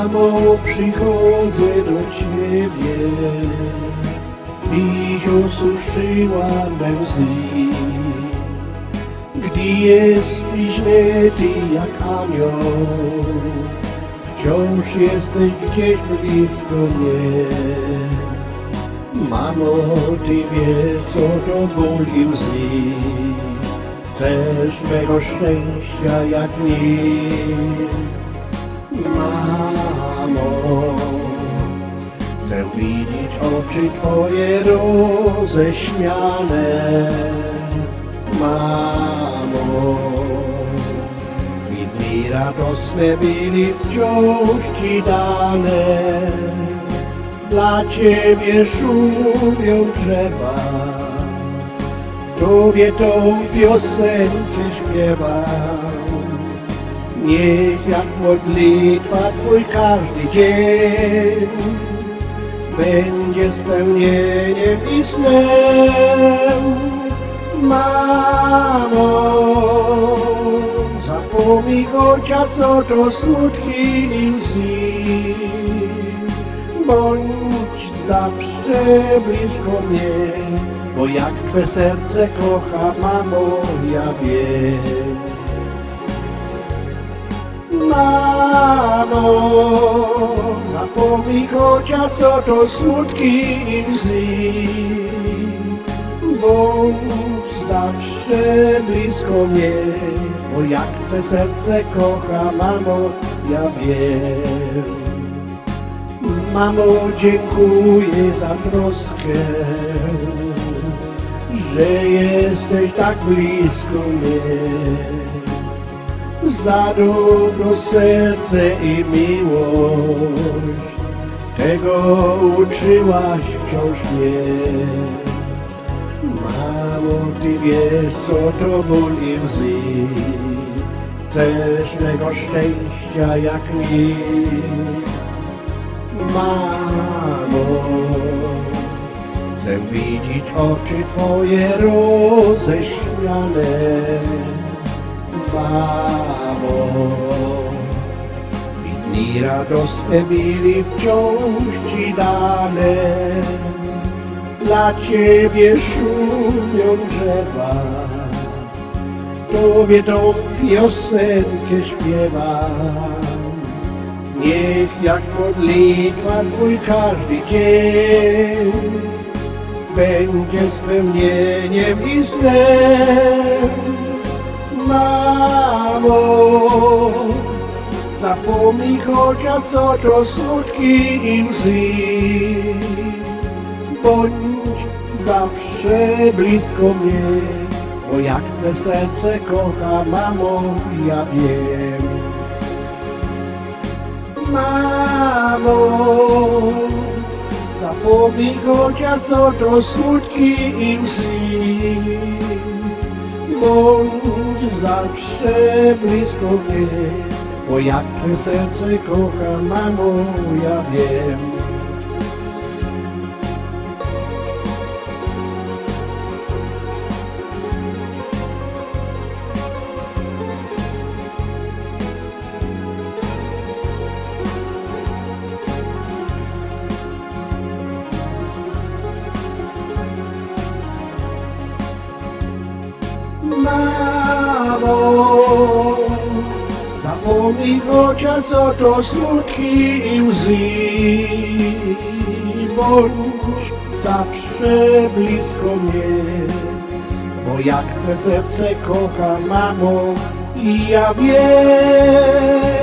Mamo, przychodzę do Ciebie. Dziś osuszyła me łzy Gdy jesteś lety jak anioł Wciąż jesteś gdzieś blisko mnie. Mamo, Ty wiesz co to ból i łzy Chcesz mego szczęścia jak nikt Mamo, chcę widzieć oczy Twoje roześmiane. Mamo, i dni radosne byli wciąż Ci dane. Dla Ciebie szumią drzewa, Tobie tą piosenkę śpiewam. Niech jak modlitwa Twój każdy dzień będzie spełnieniem i snem. Mamo, zapomnij chociaż co to smutki łzy. Bądź zawsze blisko mnie, bo jak Twe serce kocha, mamo, ja wiem. Mamo, zapomnij chociaż co to smutki i łzy. Bądź zawsze blisko mnie, bo jak Twe serce kocha, mamo, ja wiem. Mamo, dziękuję za troskę, że jesteś tak blisko mnie za serce i miłość. Tego uczyłaś wciąż mnie. Mamo, ty wiesz, co to ból i łzy. Chcesz mego szczęścia jak nikt. Mamo, chcę widzieć oczy Twoje roześmiane. I dni radosne byli wciąż Ci dane. Dla Ciebie szumią drzewa, Tobie tą piosenkę śpiewam. Niech jak modlitwa Twój każdy dzień będzie spełnieniem i snem. Mamo, zapomnij chociaż co to i łzy. Bądź zawsze blisko mnie, bo jak Twe serce kocha, mamo, ja wiem. Mamo, zapomnij chociaż co to smutki i łzy. Bądź zawsze blisko mnie, bo jak serce kocha, mamo, ja wiem. Zapomnij chociaż co to smutki i łzy. Bądź zawsze blisko mnie, bo jak Twe serce kocha, mamo, i ja wiem.